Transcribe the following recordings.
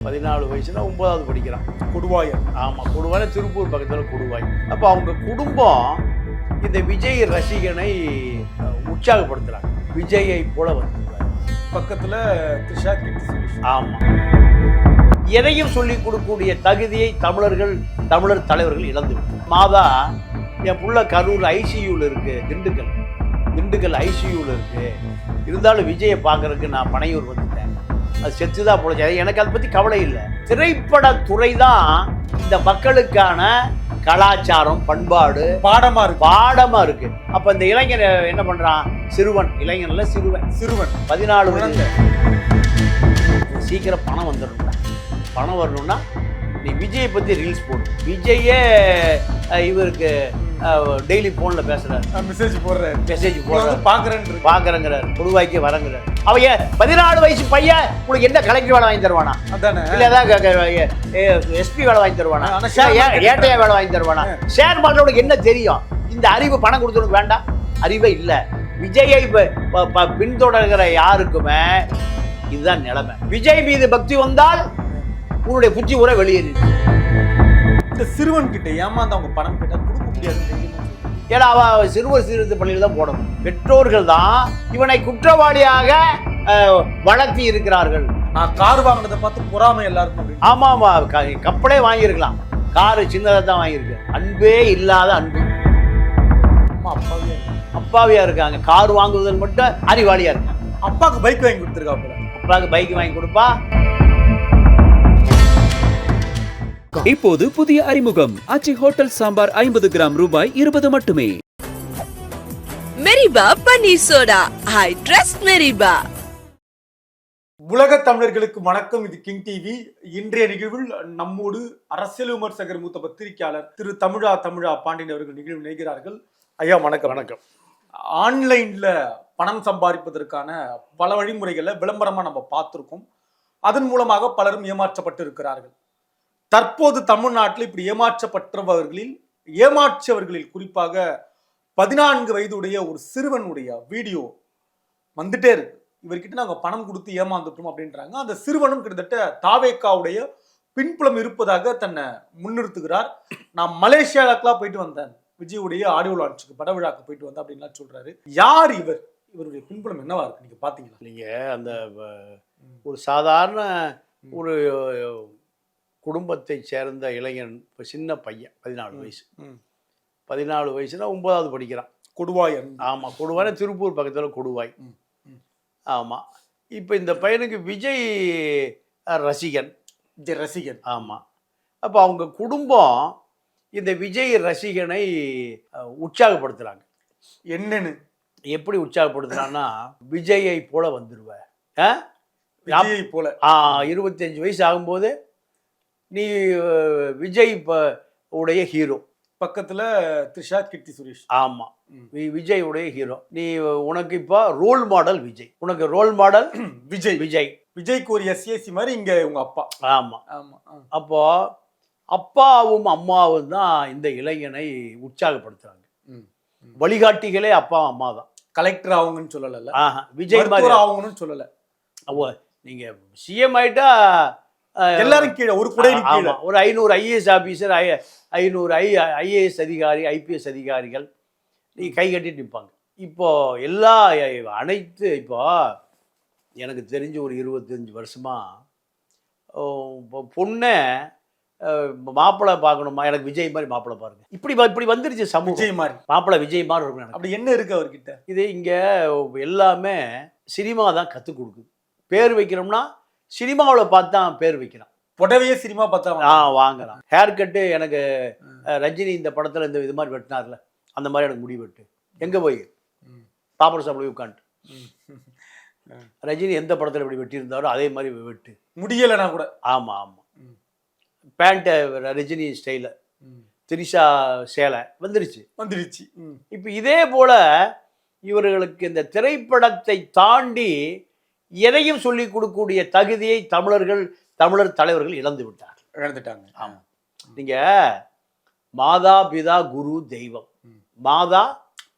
பதினாலு வயசுல ஒன்பதாவது படிக்கிறான். கொடுவாயர் ஆமாம் கொடுவாய் திருப்பூர் பக்கத்தில் கொடுவாய் அப்போ அவங்க குடும்பம் இந்த விஜய் ரசிகனை அஹ், உற்சாகப்படுத்துறாங்க. விஜயை போல வந்துருவார் பக்கத்துல த்ரிஷா சுரேஷ். ஆமாம் எதையும் சொல்லி கொடுக்கக்கூடிய தகுதியை தமிழர்கள் தமிழர் தலைவர்கள் இழந்து. மாதா என் புள்ள கரூர் ஐசியூவில் இருக்கு திண்டுக்கல். திண்டுக்கல் ஐசியூவில் இருக்கு. இருந்தாலும் விஜயை பார்க்கறதுக்கு நான் பனையூர் வந்துட்டேன் அது செத்துதான் பொழைச்சது எனக்கு அதை பற்றி கவலை இல்லை. திரைப்படத்துறை தான் இந்த மக்களுக்கான கலாச்சாரம் பண்பாடு பாடமா இருக்கு. பாடமா இருக்கு. அப்ப இந்த இளைஞர் என்ன பண்றான்? சிறுவன். இளைஞன்ல சிறுவன். சிறுவன். பதினாலு. வயது. சீக்கிரம் பணம் வந்துடணும்டா. பணம் வரணும்னா நீ விஜயை பத்தி ரீல்ஸ் போடு. விஜயே இவருக்கு டெய்லி போன்ல பேசுறாரு. மெசேஜ் போடுறாரு மெசேஜ் போடுறாரு. இருக்கு. பாக்குறேங்கிறார். கொடுவாய்க்கு வரங்கிறார். அவன் ஏன்? பதினாலு வயசு பையன் உனக்கு என்ன கலெக்டர் வேலை வாங்கி தருவானா? அதானே. இல்ல ஏதாவது எஸ்பி வேலை வாங்கி தருவானா? ஏட்டையா வேலை வாங்கி தருவானா? ஷேர் மார்க்கெட்டுக்கு என்ன தெரியும்? இந்த அறிவு பணம் கொடுத்தவனுக்கு வேண்டாம்? அறிவே இல்ல. விஜயை பின்தொடர்கிற யாருக்குமே இதுதான் நிலைமை. விஜய் மீது பக்தி வந்தால் உன்னுடைய புத்தி உரை வெளியேறிடுச்சு சிறுவன் கிட்ட ஏமாந்து அவங்க பணம் கேட்டா கொடுக்க முடியாது ஏன்னா அவன் சிறுவர் சீர்திருத்த பள்ளியில் தான் போடணும் பெற்றோர்கள் தான் இவனை குற்றவாளியாக வளர்த்தி இருக்கிறார்கள். நான் கார் வாங்கினதை பார்த்து பொறாமை எல்லாருக்கும் அப்படின்னு. ஆமா ஆமா க- கப்பலே வாங்கியிருக்கலாம். காரு சின்னதாக தான் வாங்கியிருக்கு. அன்பே இல்லாத அன்பு. அம்மா அப்பாவே. அப்பாவியா இருக்காங்க. கார் வாங்குவதில் மட்டும் அறிவாளியா இருக்காங்க. அப்பாவுக்கு பைக் வாங்கி கொடுத்துருக்காப்புல அப்பாவுக்கு பைக் வாங்கி கொடுப்பா. இப்போது புதிய அறிமுகம். ஆச்சி ஹோட்டல் சாம்பார் ஐம்பது கிராம் ரூபாய் இருபது மட்டுமே. மெரிபா பன்னீர் சோடா. I trust Meriba. உலக தமிழர்களுக்கு வணக்கம். இது கிங் டிவி. இன்றைய நிகழ்வில் நம்மோடு அரசியல் விமர்சகர் மூத்த பத்திரிகையாளர் திரு தமிழா தமிழா பாண்டியன் அவர்கள் நிகழ்வு நினைக்கிறார்கள் ஐயா வணக்கம். வணக்கம். ஆன்லைன்ல பணம் சம்பாதிப்பதற்கான பல வழிமுறைகளை விளம்பரமா நம்ம பார்த்துருக்கோம். அதன் மூலமாக பலரும் ஏமாற்றப்பட்டு இருக்கிறார்கள் தற்போது தமிழ்நாட்டில் இப்படி ஏமாற்றப்பட்டவர்களில் ஏமாற்றியவர்களில் குறிப்பாக பதினான்கு வயதுடைய ஒரு சிறுவனுடைய வீடியோ வந்துட்டே இருக்கு. இவர்கிட்ட நாங்க பணம் கொடுத்து ஏமாந்துட்டோம் அப்படின்றாங்க. அந்த சிறுவனும் கிட்டத்தட்ட தாவேக்காவுடைய பின்புலம் இருப்பதாக தன்னை முன்னிறுத்துகிறார். நான் மலேசியாவுக்குலாம் போயிட்டு வந்தேன். விஜயுடைய ஆடியோ லான்ச்சுக்கு பட விழாக்கு போயிட்டு வந்தேன் அப்படின்லாம் சொல்றாரு. யார் இவர்? இவருடைய பின்புலம் என்னவா இருக்கு? நீங்க பாத்தீங்களா? நீங்க அந்த ஒரு சாதாரண ஒரு குடும்பத்தை சேர்ந்த இளைஞன் இப்போ சின்ன பையன் பதினாலு வயசு. பதினாலு வயசுல ஒன்பதாவது படிக்கிறான். கொடுவாயன் ஆமா கொடுவாய் திருப்பூர் பக்கத்துல கொடுவாய். ம், ம். ஆமா. இப்போ இந்த பையனுக்கு விஜய் ரசிகன். இந்த ரசிகன். ஆமா. அப்போ அவங்க குடும்பம் இந்த விஜய் ரசிகனை அஹ், உற்சாகப்படுத்துறாங்க. என்னன்னு? எப்படி உற்சாகப்படுத்துறான்னா விஜயை போல வந்துருவ. ஆ? விஜயை போல. இருபத்தஞ்சு வயசு ஆகும்போது நீ விஜய் இப்போ உடைய ஹீரோ பக்கத்துல த்ரிஷா கீர்த்தி சுரேஷ். ஆமா. ம். வி- விஜய் உடைய ஹீரோ நீ உனக்கு இப்போ ரோல் மாடல் விஜய். உனக்கு ரோல் மாடல் விஜய். விஜய். விஜய்க்கு ஒரு எஸ்ஏசி மாதிரி இங்க உங்க அப்பா. ஆமா. ஆமா ஆ. அப்போ அப்பாவும் அம்மாவும் தான் இந்த இளைஞனை உற்சாகப்படுத்துறாங்க. ம். வழிகாட்டிகளே அப்பா அம்மா தான். கலெக்டர் ஆகுங்கன்னு சொல்லல. விஜய் மாதிரி ஆகுங்கன்னு சொல்லல. அவ நீங்க சிஎம் ஆயிட்டா அஹ், எல்லாரும் கீழே ஒரு ஆமா, கீழே. ஒரு ஐநூறு ஐஏஎஸ் ஆபீசர் ஐ ஐநூறு ஐ ஐஏஎஸ் அதிகாரி ஐபிஎஸ் அதிகாரிகள் நீ கை கட்டிட்டு நிற்பாங்க இப்போ எல்லா அனைத்து இப்போ எனக்கு தெரிஞ்ச ஒரு இருபத்தஞ்சு வருஷமா ஓ, இப்போ பொண்ணை மாப்பிள்ளை பார்க்கணுமா? எனக்கு விஜய் மாதிரி மாப்பிள்ளை பாருங்க. இப்படி இப்படி வந்துருச்சு சமூகம். விஜய் மாதிரி. மாப்பிள்ளை விஜய் மாதிரி இருக்கும் எனக்கு. அப்படி என்ன இருக்கு அவர்கிட்ட? இது இங்கே எல்லாமே சினிமா தான் கற்றுக் கொடுக்குது. பேர் வைக்கிறோம்னா சினிமாவில் பார்த்து தான் பேர் வைக்கிறான் புடவையே சினிமா பார்த்தா ஆ வாங்கலாம். ஹேர் கட்டு எனக்கு ரஜினி இந்த படத்தில் இந்த இது மாதிரி வெட்டினார்ல அந்த மாதிரி எனக்கு முடி வெட்டு. எங்கே போய். பாப்பர் சாப்பிட உட்காந்துட்டு. ரஜினி எந்த படத்தில் இப்படி வெட்டியிருந்தாரோ அதே மாதிரி வெட்டு. முடியலைன்னா கூட. ஆமாம் ஆமாம். பேண்ட்டை ரஜினி ஸ்டைலில். திரிஷா சேலை வந்துருச்சு. வந்துடுச்சு ம். இப்போ இதே போல இவர்களுக்கு இந்த திரைப்படத்தை தாண்டி எதையும் சொல்லிக் கொடுக்கக்கூடிய தகுதியை தமிழர்கள் தமிழர் தலைவர்கள் இழந்து விட்டார் இழந்துட்டாங்க. ஆமாம் நீங்க மாதா பிதா குரு தெய்வம். மாதா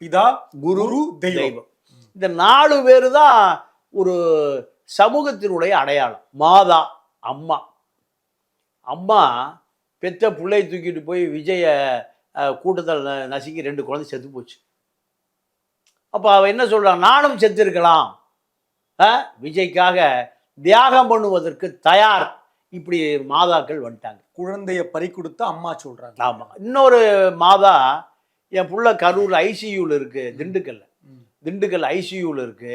பிதா குரு தெய்வம். இந்த நாலு பேர் தான் ஒரு சமூகத்தினுடைய அடையாளம். மாதா அம்மா. அம்மா பெத்த பிள்ளையை தூக்கிட்டு போய் விஜய கூட்டத்தில் நசுக்கி ரெண்டு குழந்தை செத்து போச்சு. அப்போ அவ என்ன சொல்றான் நானும் செத்திருக்கலாம். ஆ, விஜய்க்காக தியாகம் பண்ணுவதற்கு தயார். இப்படி மாதாக்கள் வந்துட்டாங்க. குழந்தைய பறி கொடுத்து அம்மா சொல்றாங்க. ஆமா. இன்னொரு மாதா என் புள்ள கரூர் ஐசியூவில் இருக்கு திண்டுக்கல்ல. திண்டுக்கல் ஐசியூவில் இருக்கு.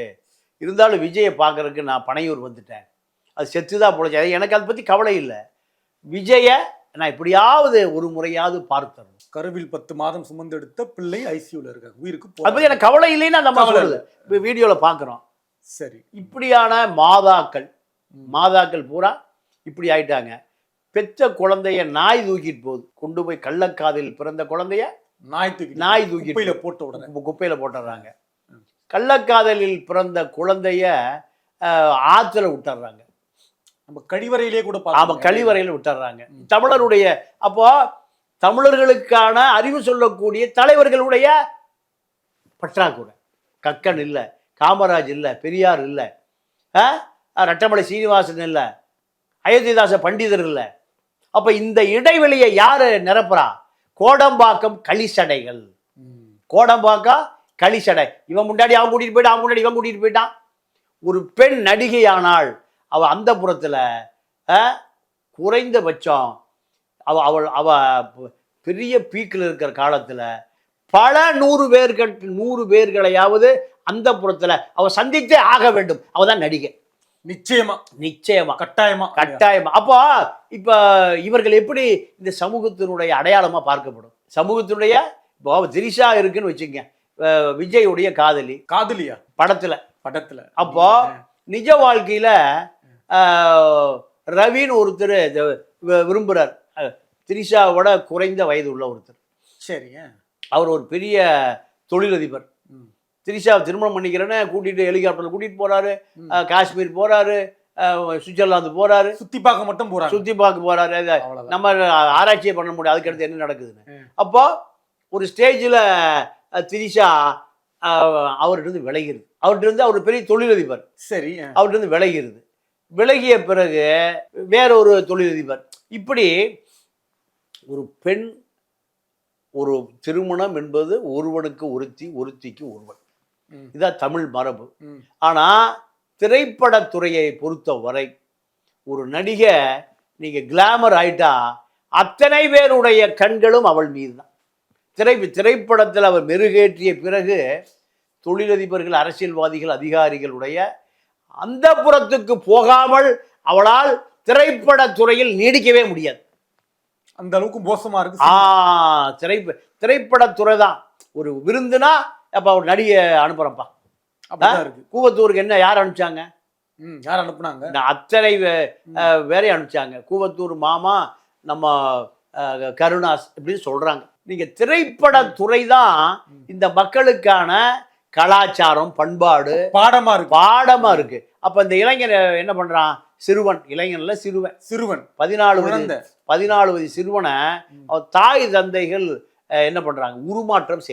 இருந்தாலும் விஜயை பார்க்கறதுக்கு நான் பனையூர் வந்துட்டேன். அது செத்துதான் பொழைச்சா எனக்கு அதை பற்றி கவலை இல்லை. விஜய நான் எப்படியாவது ஒரு முறையாவது பார்த்தரணும் கருவில் பத்து மாதம் சுமந்தெடுத்த பிள்ளை ஐசியூல இருக்காங்க. உயிருக்கு அதை பற்றி. எனக்கு கவலை இல்லைன்னு இப்போ வீடியோவில் பார்க்குறோம் சரி. இப்படியான மாதாக்கள். மாதாக்கள் பூரா இப்படி ஆயிட்டாங்க. பெற்ற குழந்தைய நாய் தூக்கிட்டு போகுது. கொண்டு போய் கள்ளக்காதில் பிறந்த குழந்தைய நாய் தூக்கி நாய் தூக்கிட்டு குப்பையில போட்ட உடனே. கு- குப்பையில போட்டுடுறாங்க கள்ளக்காதலில் பிறந்த குழந்தைய ஆத்துல விட்டுறாங்க. நம்ம கழிவறையிலே கூட ஆமா பார்த்தோம் கழிவறையில விட்டுறாங்க. தமிழருடைய அப்போ தமிழர்களுக்கான அறிவு சொல்லக்கூடிய தலைவர்களுடைய பற்றாக்குறை. கக்கன் இல்லை. காமராஜ் இல்லை பெரியார் இல்லை. ரட்டமலை சீனிவாசன் இல்லை. அயோத்திதாச பண்டிதர் இல்லை. அப்ப இந்த இடைவெளியை யாரு நிரப்புறா? கோடம்பாக்கம் களிசடைகள் ம். கோடம்பாக்கா களிசடை இவன் முன்னாடி அவன் கூட்டிட்டு போயிட்டான் அவன் முன்னாடி இவன் கூட்டிட்டு போயிட்டான். ஒரு பெண் நடிகையானாள் அவ அந்த புறத்துல குறைந்தபட்சம் அவ அவள் அவ பெரிய பீக்கில் இருக்கிற காலத்துல பல நூறு பேர்கள் நூறு பேர்களையாவது அந்த புறத்துல அவ சந்தித்தே ஆக வேண்டும். அவ தான் நடிகை. நிச்சயமா. நிச்சயமா. கட்டாயமா. கட்டாயமா. அப்போ இப்ப இவர்கள் எப்படி இந்த சமூகத்தினுடைய அடையாளமா பார்க்கப்படும்? சமூகத்தினுடைய இப்போ திரிஷா இருக்குன்னு வச்சுங்க விஜயுடைய காதலி. காதலியா? படத்துல. படத்துல. அப்போ நிஜ வாழ்க்கையில ரவின்னு ஒருத்தர் விரும்புறார். திரிஷாவோட குறைந்த வயது உள்ள ஒருத்தர். சரி அவர் ஒரு பெரிய தொழிலதிபர். ம். திரிஷாவை திருமணம் பண்ணிக்கிறேன்னு கூட்டிட்டு ஹெலிகாப்டர்ல கூட்டிட்டு போறாரு. காஷ்மீர் போறாரு. சுவிட்சர்லாந்து போறாரு. சுத்தி பார்க்க மட்டும் போறாங்க. சுத்தி பார்க்க போறாரு. நம்ம ஆராய்ச்சியை பண்ண முடியாது. அதுக்கடுத்து என்ன நடக்குதுன்னு. அப்போ ஒரு ஸ்டேஜில் திரிஷா அவர்கிட்ட இருந்து விலகிருது அவர்கிட்ட இருந்து அவர் பெரிய தொழிலதிபர். சரி அவர்கிட்ட இருந்து விலகிருது விலகிய பிறகு வேற ஒரு தொழிலதிபர். இப்படி ஒரு பெண் ஒரு திருமணம் என்பது ஒருவனுக்கு ஒருத்தி ஒருத்திக்கு ஒருவன். இதான் தமிழ் மரபு ம். ஆனா திரைப்படத்துறையை பொறுத்த வரை ஒரு நடிகை நீங்க கிளாமர் ஆயிட்டா அத்தனை பேருடைய கண்களும் அவள் மீது தான் திரை திரைப்படத்தில் அவர் மெருகேற்றிய பிறகு தொழிலதிபர்கள் அரசியல்வாதிகள் அதிகாரிகளுடைய அந்த புறத்துக்கு போகாமல் அவளால் திரைப்படத்துறையில் நீடிக்கவே முடியாது அந்த அளவுக்கு மோசமா இருக்கு ஆ திரை திரைப்படத்துறை தான் ஒரு விருந்துனா அப்ப ஒரு நடிகை அனுப்புறப்பா இருக்கு. கூவத்தூருக்கு என்ன யார் அனுப்பிச்சாங்க? ம் யார் அனுப்புனாங்க? அத்தனை வேறையும் அனுப்பிச்சாங்க. கூவத்தூர் மாமா நம்ம கருணாஸ் இப்படின்னு சொல்றாங்க. நீங்க திரைப்படத்துறை தான் இந்த மக்களுக்கான கலாச்சாரம் பண்பாடு பாடமா இருக்கு. பாடமா இருக்கு. அப்ப இந்த இளைஞர் என்ன பண்றான்? சிறுவன். இளைஞன்ல சிறுவன். சிறுவன். பதினாலு வயது பதினாலு வயது சிறுவனை தாய் தந்தைகள் என்ன பண்றாங்க? உருமாற்றம்.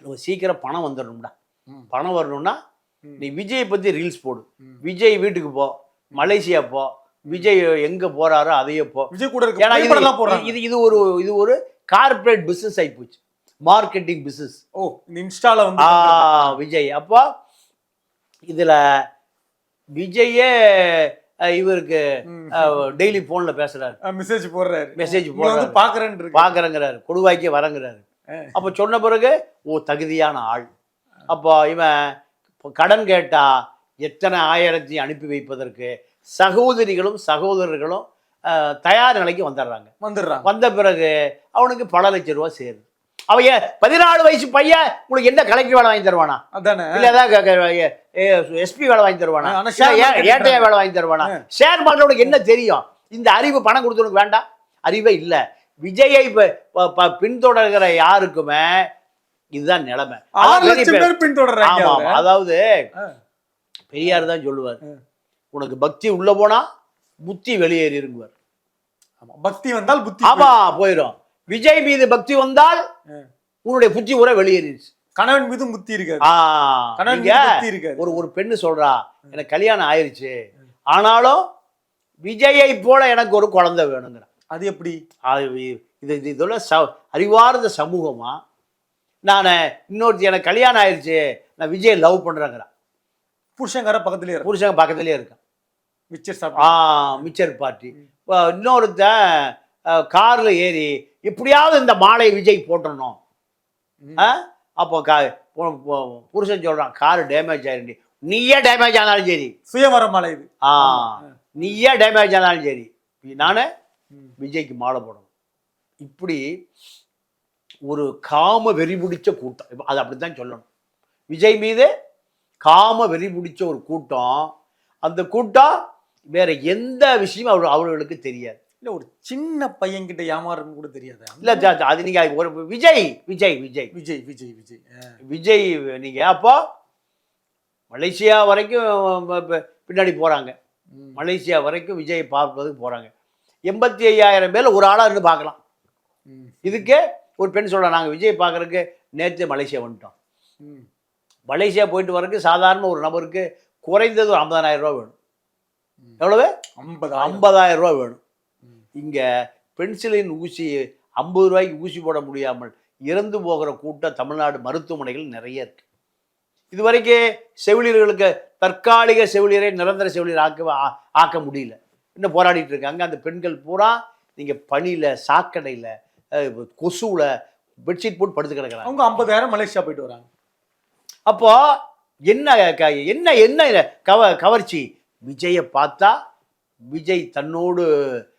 நம்ம சீக்கிரம் பணம் வந்துடணும்டா. பணம் வரணும்னா. நீ விஜய் பத்தி ரீல்ஸ் போடு. விஜய் வீட்டுக்கு போ. மலேசியா போ. விஜய் எங்க போறாரோ அதையே போ. விஜய் கூட இது இது இது ஒரு இது ஒரு கார்ப்பரேட் பிசினஸ் ஆகி போச்சு. மார்க்கெட்டிங் பிசினஸ் ஓ இன்ஸ்டால வந்து விஜய். அப்போ இதுல விஜயே இவருக்கு டெய்லி போன்ல பேசுறாரு. மெசேஜ் போடுறாரு. மெசேஜ் போடுறாரு. பாக்குறேன்னு இருக்கு பாக்குறேங்கிறாரு. கொடுவாய்க்கே வரங்கிறாரு. அப்ப சொன்ன பிறகு ஓ தகுதியான ஆள். அப்போ இவன் கடன் கேட்டா எத்தனை ஆயிரத்தி அனுப்பி வைப்பதற்கு சகோதரிகளும் சகோதரர்களும் தயார் நிலைக்கு வந்துடுறாங்க. வந்துடுறாங்க. வந்த பிறகு அவனுக்கு பல லட்சம் ரூபா சேருது அவன் பதினாலு வயசு பையன் உங்களுக்கு என்ன கலெக்டர் வேலை வாங்கி தருவானா? அதானே. இல்ல ஏதாவது எஸ்பி வேலை வாங்கி தருவானா? ஏட்டையா வேலை. வாங்கி தருவானா? ஷேர் மார்க்கெட் உனக்கு என்ன தெரியும்? இந்த அறிவு பணம் கொடுத்தவனுக்கு வேண்டாம்? அறிவே இல்ல. விஜயை பின்தொடர்கிற யாருக்குமே இதுதான் நிலைமை. அதான். அதாவது. பெரியார் தான் சொல்லுவார். உனக்கு பக்தி உள்ள போனா புத்தி வெளியேறி இருக்குவார் ஆமா. பக்தி வந்தால் புத்தி ஆமா போயிடும். விஜய் மீது பக்தி வந்தால். உன்னுடைய புத்தி உரை வெளியேறிடுச்சு. கணவன் மீதும் புத்தி இருக்காது. கணவன் மீது புத்தி இருக்காது. ஒரு ஒரு பெண்ணு சொல்றா எனக்கு கல்யாணம் ஆயிருச்சு. ஆனாலும் விஜயை போல எனக்கு ஒரு குழந்தை வேணுங்கிற. அது எப்படி? அது இது இது இதோட ச அறிவார்ந்த சமூகமா நான் இன்னொருத்தி எனக்கு கல்யாணம் ஆயிடுச்சு நான் விஜயை லவ் பண்ணுறேங்கிறான் புருஷங்கார பக்கத்துலயே புருஷன் பக்கத்துலேயே இருக்கான் மிச்சர் ஆ மிச்சர் பார்ட்டி இன்னொருத்தன் காரில் ஏறி எப்படியாவது இந்த மாலை விஜய் போட்டுடணும் ம். ஆ அப்போ கா புருஷன் சொல்கிறான் கார் டேமேஜ் ஆயிருந்து நீயே டேமேஜ் ஆனாலும் சரி. சுயவரம் மலை இது. ஆ. நீயே டேமேஜ் ஆனாலும் சரி. நான். விஜய்க்கு மாலை போடணும். இப்படி ஒரு காம வெறி பிடிச்ச கூட்டம். அது அப்படித்தான் சொல்லணும். விஜய் மீது காம வெறி பிடிச்ச ஒரு கூட்டம். அந்த கூட்டம் வேற எந்த விஷயமும் அவர் அவர்களுக்கு தெரியாது. இல்ல ஒரு சின்ன பையன் கிட்ட ஏமாறுன்னு கூட தெரியாது இல்ல அது- அது நீங்க ஒரு விஜய் விஜய் விஜய் விஜய் விஜய் விஜய். விஜய் நீங்க அப்போ மலேசியா வரைக்கும் பின்னாடி போறாங்க ம். மலேசியா வரைக்கும் விஜய் பார்ப்பதுக்கு போறாங்க எண்பத்தி ஐயாயிரம் பேர் ஒரு ஆளா இருந்து பார்க்கலாம் ம். இதுக்கு ஒரு பெண் சொல்றா நாங்க விஜய் பார்க்கறதுக்கு நேற்று மலேசியா வந்துட்டோம் ம். மலேசியா போயிட்டு வரதுக்கு சாதாரண ஒரு நபருக்கு குறைந்தது ஒரு ஐம்பதாயிரம் ரூபா வேணும். எவ்வளவு ஐம்பதாயிரம் ஐம்பதாயிரம் ரூபா வேணும். இங்க பென்சிலின் ஊசி ஐம்பது ரூபாய்க்கு ஊசி போட முடியாமல் இறந்து போகிற கூட்டம் தமிழ்நாடு மருத்துவமனைகள் நிறைய இருக்கு. இதுவரைக்கும் செவிலியர்களுக்கு தற்காலிக செவிலியரை நிரந்தர செவிலியர் ஆக்க ஆக்க முடியல. இன்னும் போராடிட்டு இருக்காங்க? அந்த பெண்கள் பூரா நீங்க பனியில சாக்கடையில கொசுவுல பெட்ஷீட் போட்டு படுத்து கிடக்குறாங்க. அவங்க ஐம்பதாயிரம் மலேசியா போயிட்டு வராங்க. அப்போ என்ன க- என்ன என்ன கவ கவர்ச்சி? விஜயை பார்த்தா விஜய் தன்னோடு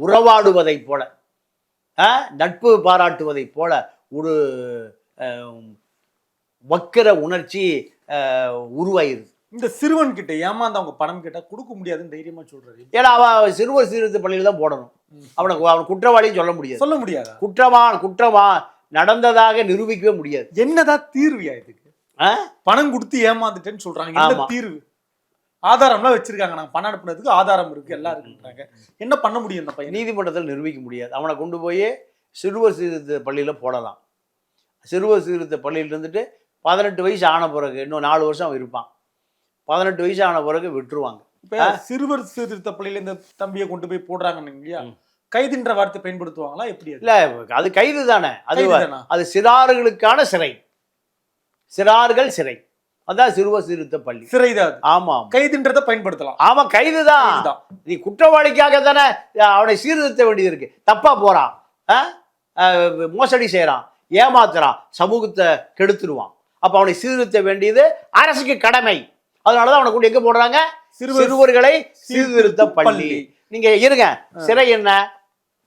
உறவாடுவதைப் போல நட்பு பாராட்டுவதைப் போல ஒரு அஹ், வக்கிர உணர்ச்சி உருவாயிருது. இந்த சிறுவன் கிட்ட ஏமாந்து அவங்க பணம் கேட்டா கொடுக்க முடியாதுன்னு தைரியமா சொல்றாரு. ஏன்னா அவன் சிறுவர் சீர்திருத்த பள்ளியில் தான் போடணும். ம். அவனை குற்றவாளியும் சொல்ல முடியாது. சொல்ல முடியாதா? குற்றமா குற்றமா நடந்ததாக நிரூபிக்கவே முடியாது. என்னதான் தீர்வியா இதுக்கு? பணம் கொடுத்து ஏமாந்துட்டேன்னு சொல்றாங்க. தீர்வு? ஆதாரம்லாம் வச்சிருக்காங்க. நாங்க பணம் அனுப்புனதுக்கு ஆதாரம் இருக்கு எல்லாம் இருக்குன்றாங்க. என்ன பண்ண முடியும் இந்த பையன்? நீதிமன்றத்தில் நிரூபிக்க முடியாது. அவனை கொண்டு போய் சிறுவர் சீர்திருத்த பள்ளியில் போடலாம். சிறுவர் சீர்திருத்த பள்ளியில் இருந்துட்டு பதினெட்டு வயசு ஆன பிறகு இன்னும் நாலு வருஷம் அவன் இருப்பான். பதினெட்டு வயசு ஆன பிறகு விட்டுருவாங்க. இப்ப சிறுவர் சீர்திருத்த பள்ளியில இந்த தம்பியை கொண்டு போய் போடுறாங்கன்னு இல்லையா? கைதின்ற வார்த்தை பயன்படுத்துவாங்களா? எப்படி இல்லை அது கைது தானே? அது? அது சிறார்களுக்கான சிறை. சிறார்கள் சிறை. அதான் சிறுவர் சீர்திருத்த பள்ளி. சிறைதான். ஆமாம் கைதுன்றத பயன்படுத்தலாம். ஆமா கைதுதான். கைதுதான். நீ குற்றவாளிக்காக தானே அவனை சீர்திருத்த வேண்டியது இருக்கு தப்பா போறான். மோசடி செய்றான். ஏமாத்துறான். சமூகத்தை கெடுத்துருவான். அப்ப அவனை சீர்திருத்த வேண்டியது அரசுக்கு கடமை. அதனாலதான் அவனை கொண்டு எங்க போடுறாங்க? சிறுவர் சிறுவர்களை சீர்திருத்த பள்ளி. பள்ளி. நீங்க இருங்க. சிறை என்ன?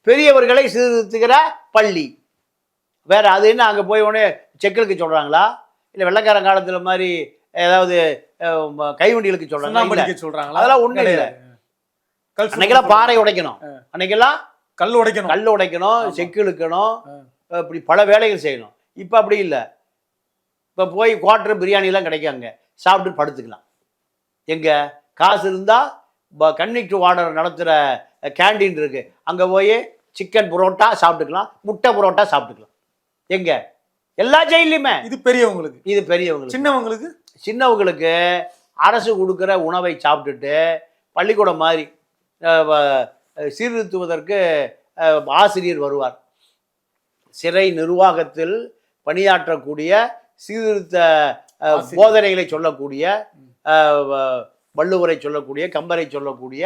பெரியவர்களை சீர்திருத்துகிற பள்ளி. வேற அது என்ன? அங்க போய் உடனே செக்கிலுக்கு சொல்றாங்களா? இல்ல வெள்ளக்காரன் காலத்துல மாதிரி ஏதாவது கைவண்டிகளுக்கு. சுண்ணாம்படிக்க சொல்றாங்களா? அதெல்லாம் ஒண்ணும் இல்ல. அன்னைக்கெல்லாம் பாறை உடைக்கணும். அன்னைக்கெல்லாம் கல் உடைக்கணும். கல் உடைக்கணும். செக்கு இழுக்கணும். இப்படி பல வேலைகள் செய்யணும். இப்போ அப்படி இல்லை. இப்போ போய் குவார்டர் பிரியாணிலாம் கிடைக்காங்க. சாப்பிட்டு படுத்துக்கலாம். எங்க காசு இருந்தால் கன்னிக்ட் வார்டர் நடத்துகிற கேண்டீன் இருக்கு. அங்கே போய் சிக்கன் புரோட்டா சாப்பிட்டுக்கலாம். முட்டை புரோட்டா சாப்பிட்டுக்கலாம். எங்க? எல்லா ஜெயிலையுமே இது பெரியவங்களுக்கு. இது பெரியவங்களுக்கு. சின்னவங்களுக்கு? சின்னவங்களுக்கு அரசு கொடுக்குற உணவை சாப்பிட்டுட்டு பள்ளிக்கூடம் மாதிரி சீர்திருத்துவதற்கு ஆசிரியர் வருவார். சிறை நிர்வாகத்தில் பணியாற்றக்கூடிய சீர்திருத்த. போதனைகளை சொல்லக்கூடிய வள்ளுவரை சொல்லக்கூடிய கம்பரை சொல்லக்கூடிய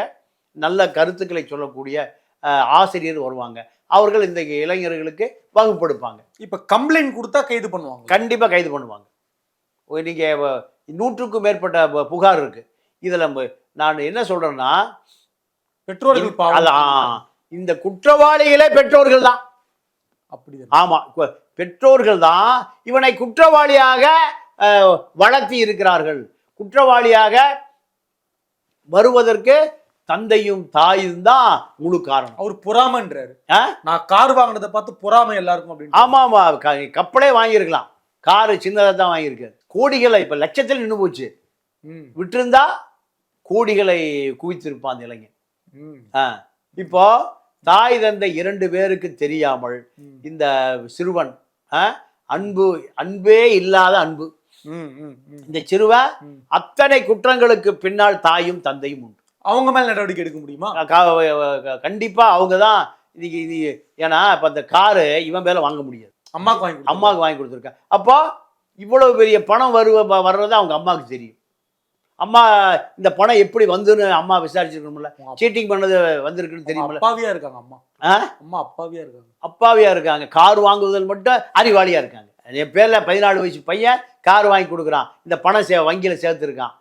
நல்ல கருத்துக்களை சொல்லக்கூடிய ஆசிரியர் வருவாங்க. அவர்கள் இந்த இளைஞர்களுக்கு வகுப்படுப்பாங்க. இப்ப கம்ப்ளைண்ட் கொடுத்தா கைது பண்ணுவாங்க. கண்டிப்பாக கைது பண்ணுவாங்க. ஒரு நீங்க வ- நூற்றுக்கும் மேற்பட்ட புகார் இருக்கு. இதில் நான் என்ன சொல்றேன்னா பெற்றோர்கள் அதான் இந்த குற்றவாளிகளே பெற்றோர்கள் தான். அப்படிதான் ஆமா கு- பெற்றோர்கள் தான் இவனை குற்றவாளியாக வளர்த்தி இருக்கிறார்கள். குற்றவாளியாக வருவதற்கு தந்தையும் தாயும் தான் முழு காரணம். அவர் பொறாமன்றாரு? நான் கார் வாங்கினதை பார்த்து பொறாமை எல்லாருக்கும் அப்படின்னு ஆமா ஆமா கப்பலே வாங்கியிருக்கலாம். காரு சின்னதாக தான் வாங்கியிருக்கு கோடிகளை இப்ப லட்சத்தில் நின்று போச்சு. விட்டிருந்தா கோடிகளை குவித்திருப்பான் அந்த இளைஞன். இப்போ தாய் தந்தை இரண்டு பேருக்கு தெரியாமல் இந்த சிறுவன் அன்பு அன்பே இல்லாத அன்பு. இந்த சிறுவன். அத்தனை குற்றங்களுக்கு பின்னால் தாயும் தந்தையும் உண்டு. அவங்க மேல நடவடிக்கை எடுக்க முடியுமா? கண்டிப்பா அவங்க தான் இன்னைக்கு இது ஏன்னா இப்ப அந்த காரு இவன் பேர்ல வாங்க முடியாது. அம்மாக்கு வாங்கி. அம்மாவுக்கு வாங்கி கொடுத்துருக்கா அப்போ இவ்வளவு பெரிய பணம் வருவ வர்றது அவங்க அம்மாவுக்கு தெரியும். அம்மா இந்த பணம் எப்படி வந்துன்னு அம்மா விசாரிச்சிருக்கணும்ல. சீட்டிங் பண்ணது வந்திருக்குன்னு தெரியுமில்ல அப்பாவியா இருக்காங்க அம்மா. ஆ? அம்மா அப்பாவியா இருக்காங்க. அப்பாவியா இருக்காங்க. கார் வாங்குவதில் மட்டும் அறிவாளியா இருக்காங்க. என் பேர்ல பதினாலு வயசு பையன் கார் வாங்கி கொடுக்குறான். இந்த பணம் சே வங்கியில சேர்த்துருக்கான்.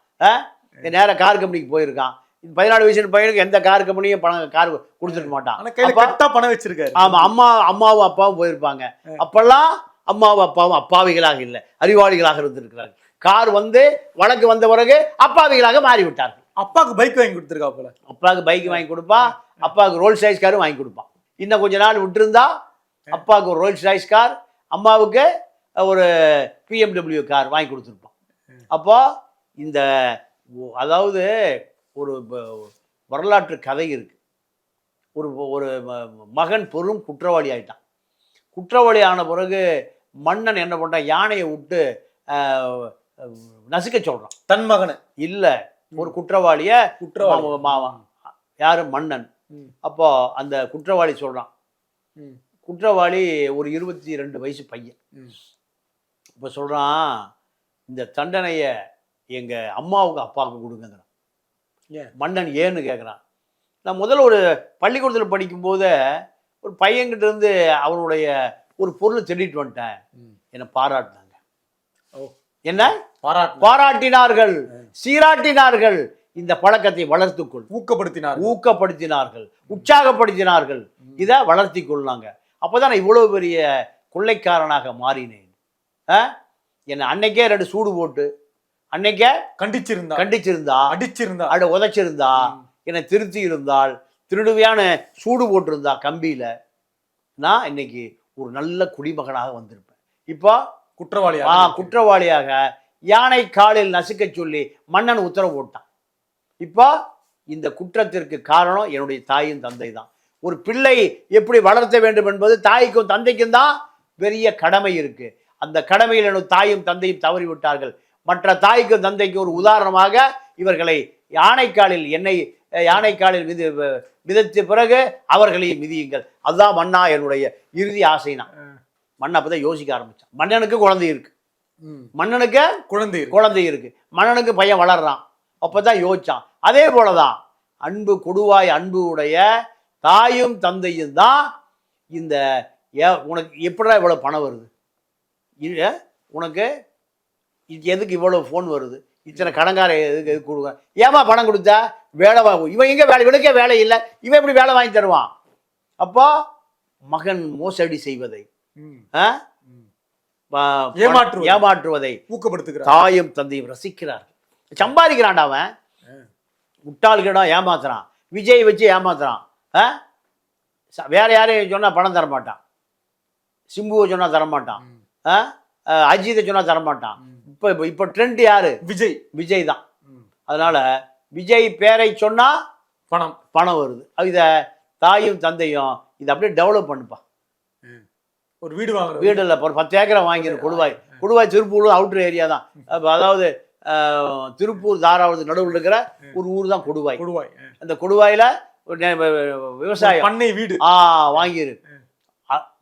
நேரா கார் கம்பெனிக்கு போயிருக்கான். பதினாலு வயசு பையனுக்கு எந்த கார் கம்பெனியும் பணம் கார் கொடுத்துருக்க மாட்டான். ஆனா கையில அப்ப- கட்டா பணம் வச்சிருக்காரு. ஆமா அம்மா அம்மாவும் அப்பாவும் போயிருப்பாங்க. அப்பெல்லாம் அம்மாவும் அப்பாவும் அப்பாவிகளாக இல்லை. அறிவாளிகளாக இருந்திருக்கிறார்கள். கார் வந்து வழக்கு வந்த பிறகு அப்பாவிகளாக மாறிவிட்டார்கள். அப்பாக்கு பைக் வாங்கி கொடுத்துருக்கா போல? அப்பாவுக்கு பைக் வாங்கி கொடுப்பான் அப்பாவுக்கு ரோல்ஸ் ராய்ஸ் காரும் வாங்கி கொடுப்பான் இன்னும் கொஞ்ச நாள் விட்டுருந்தா அப்பாவுக்கு ஒரு ரோல்ஸ் ராய்ஸ் கார் அம்மாவுக்கு ஒரு பிஎம்டபிள்யூ கார் வாங்கி கொடுத்துருப்பான். அப்போ இந்த அதாவது ஒரு வரலாற்று கதை இருக்கு. ஒரு ஒரு மகன் பெரும் குற்றவாளி ஆயிட்டான். குற்றவாளி ஆன பிறகு மன்னன் என்ன பண்றான்? யானையை விட்டு நசுக்க சொல்றான். தன் மகனை. இல்ல ஒரு குற்றவாளிய குற்றவாளி. மா- மா- மா- யாரு? மன்னன். அப்போ அந்த குற்றவாளி சொல்றான். ம். குற்றவாளி ஒரு இருபத்தி ரெண்டு வயசு பையன். இப்போ சொல்றான் இந்த தண்டனைய எங்க அம்மாவுக்கு அப்பாவுக்கு கொடுங்கங்கிறான்? மன்னன் ஏன்னு கேட்குறான் நான் முதல்ல ஒரு பள்ளிக்கூடத்தில் படிக்கும்போது ஒரு பையன்கிட்ட இருந்து அவனுடைய ஒரு பொருளை திருடிட்டு வந்துட்டேன். என்னை பாராட்டினாங்க. ஓ. என்ன? பாராட்டு பாராட்டினார்கள். சீராட்டினார்கள். இந்த பழக்கத்தை வளர்த்துக்கொள் ஊக்கப்படுத்தினார் ஊக்கப்படுத்தினார்கள். உற்சாகப்படுத்தினார்கள். இதை வளர்த்தி கொள்ளாங்க. அப்போதான் நான் இவ்வளவு பெரிய கொள்ளைக்காரனாக மாறினேன்? என்னை அன்னைக்கே ரெண்டு சூடு போட்டு அன்னைக்கே கண்டிச்சிருந்தா. கண்டிச்சிருந்தா அடிச்சிருந்தா. அட உதைச்சிருந்தா என்னை திருத்தி இருந்தால் திருடுவையான சூடு போட்டிருந்தா கம்பியில நான் இன்னைக்கு ஒரு நல்ல குடிமகனாக வந்திருப்பேன். இப்போ குற்றவாளியா ஆ குற்றவாளியாக யானை காலில் நசுக்க சொல்லி மன்னன் உத்தரவு போட்டான். இப்போ இந்த குற்றத்திற்கு காரணம் என்னுடைய தாயும் தந்தை தான் ஒரு பிள்ளை எப்படி வளர்த்த வேண்டும் என்பது தாய்க்கும் தந்தைக்கும் தான் பெரிய கடமை இருக்கு. அந்த கடமையில் எனது தாயும் தந்தையும் தவறி விட்டார்கள் மற்ற தாய்க்கும் தந்தைக்கும் ஒரு உதாரணமாக இவர்களை யானைக்காலில் என்னை யானைக்காலில் மிதி மிதித்த பிறகு அவர்களையும் மிதியுங்கள். அதுதான் மன்னா என்னுடைய இறுதி ஆசைனா. மன்னன் அப்பதான் யோசிக்க ஆரம்பிச்சான். மன்னனுக்கு குழந்தை இருக்கு. மன்னனுக்கு குழந்தை. குழந்தை இருக்கு. மன்னனுக்கு பையன் வளர்றான். அப்பதான் யோசிச்சான். அதே போலதான் அன்பு கொடுவாய் அன்பு உடைய தாயும் தந்தையும் தான் இந்த உனக்கு எப்படிடா இவ்வளவு பணம் வருது? உனக்கு இது எதுக்கு இவ்வளவு ஃபோன் வருது? இத்தனை கடங்கார எதுக்கு எதுக்கு கொடுக்க ஏமா பணம் கொடுத்தா? வேலை இவன் எங்க வேலை? இவனுக்கே வேலை இல்லை. இவன் எப்படி வேலை வாங்கி தருவான்? அப்போ மகன் மோசடி செய்வதை. ப- ஏமாற்றுவதை. ஊக்கப்படுத்துகிறார். தாயும் தந்தையும் ரசிக்கிறார்கள். சம்பாதிக்கிறான்டா அவன். முட்டாள்கிடம் ஏமாத்துறான். விஜய் வச்சு ஏமாத்துறான். வேற யாரையும் சொன்னா பணம் தர மாட்டான் சிம்புவை சொன்னா தர மாட்டான் ம். ஆ? அஹ் அஜித்தை சொன்னா தர மாட்டான் ம். இப்போ இப்போ ட்ரெண்ட் யாரு? விஜய். விஜய் தான். அதனால விஜய் பேரை சொன்னா பணம். பணம் வருது. இதை தாயும் தந்தையும் இதை அப்படியே டெவலப் பண்ணுப்பா. ஒரு வீடு வாங்குற வீடு இல்லை ஒரு பத்து ஏக்கரை வாங்கிரு கொடுவாய். கொடுவாய் திருப்பூர் அவுட்டர் ஏரியா தான். அதாவது திருப்பூர் தாராவது நடுவில் இருக்கிற ஒரு ஊர் தான் கொடுவாய். கொடுவாய் அந்த கொடுவாயில விவசாயம். பண்ணை வீடு. ஆ வாங்கிரு.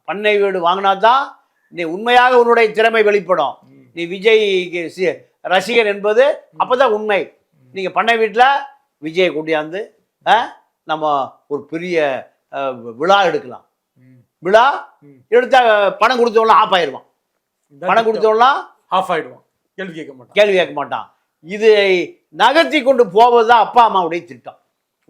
பண்ணை வீடு வாங்கினா தான் நீ உண்மையாக உன்னுடைய திறமை வெளிப்படும். நீ விஜய் ரசிகர் என்பது அப்பதான் உண்மை. நீங்க பண்ணை வீட்டில் விஜயை கூட்டியாந்து ஆ, நம்ம ஒரு பெரிய விழா எடுக்கலாம். விழா. எடுத்தா பணம் கொடுத்தவங்களாம் ஆஃப் ஆயிடுவான். பணம் கொடுத்தவங்களாம் ஆஃப் ஆயிடுவான். கேள்வி கேட்க மாட்டான். கேள்வி கேட்க மாட்டான். இதை நகர்த்தி கொண்டு போவதுதான் அப்பா அம்மாவுடைய திட்டம்.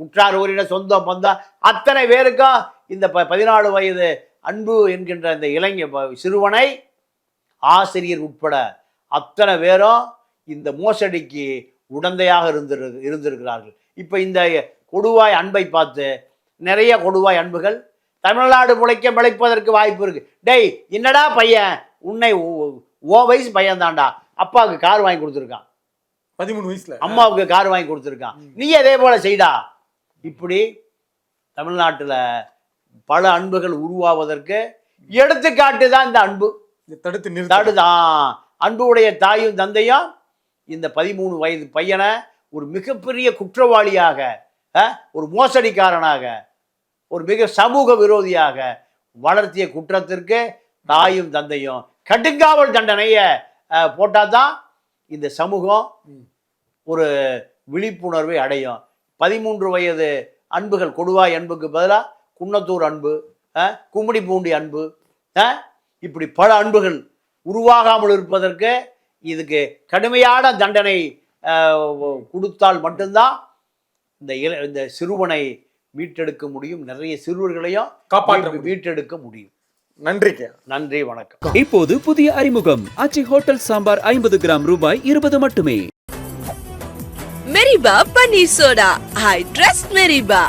உற்றார் உறவினர் சொந்தம் பந்தம் அத்தனை பேருக்கும் இந்த ப பதினாலு வயது அன்பு என்கின்ற இந்த இளைஞ சிறுவனை ஆசிரியர் உட்பட அத்தனை பேரும் இந்த மோசடிக்கு உடந்தையாக இருந்திரு இருந்திருக்கிறார்கள். இப்போ இந்த கொடுவாய் அன்பை பார்த்து நிறைய கொடுவாய் அன்புகள் தமிழ்நாடு முளைக்க முளைப்பதற்கு வாய்ப்பு இருக்கு. டேய் என்னடா பையன்? உன்னை ஓ- வயசு பையன் தான்டா அப்பாவுக்கு கார் வாங்கி கொடுத்துருக்கான். பதிமூணு வயசுல. அம்மாவுக்கு கார் வாங்கி கொடுத்துருக்கான். நீ அதே போல செய்டா. இப்படி தமிழ்நாட்டுல பல அன்புகள் உருவாவதற்கு எடுத்துக்காட்டு தான் இந்த அன்பு. தடுத்து நிறுத்த அன்புடைய தாயும் தந்தையும் இந்த பதிமூணு வயது பையனை ஒரு மிகப்பெரிய குற்றவாளியாக ஒரு மோசடிக்காரனாக ஒரு மிக சமூக விரோதியாக வளர்த்திய குற்றத்திற்கு தாயும் தந்தையும் கடுங்காவல் தண்டனையை போட்டால் தான் இந்த சமூகம். ஒரு விழிப்புணர்வை அடையும் பதிமூன்று வயது அன்புகள் கொடுவாய் அன்புக்கு பதிலாக குன்னத்தூர் அன்பு கும்மிடி பூண்டி அன்பு இப்படி பல அன்புகள் உருவாகாமல் இருப்பதற்கு இதுக்கு கடுமையான தண்டனை கொடுத்தால் மட்டும்தான் இந்த இள இந்த சிறுவனை மீட்டெடுக்க முடியும் நிறைய சிறுவர்களையும் காப்பாற்ற. மீட்டெடுக்க முடியும் நன்றிங்க நன்றி வணக்கம் இப்போது புதிய அறிமுகம் ஆச்சி ஹோட்டல் சாம்பார் ஐம்பது கிராம் ரூபாய் இருபது மட்டுமே Meriba Paneer Soda. I trust Meriba.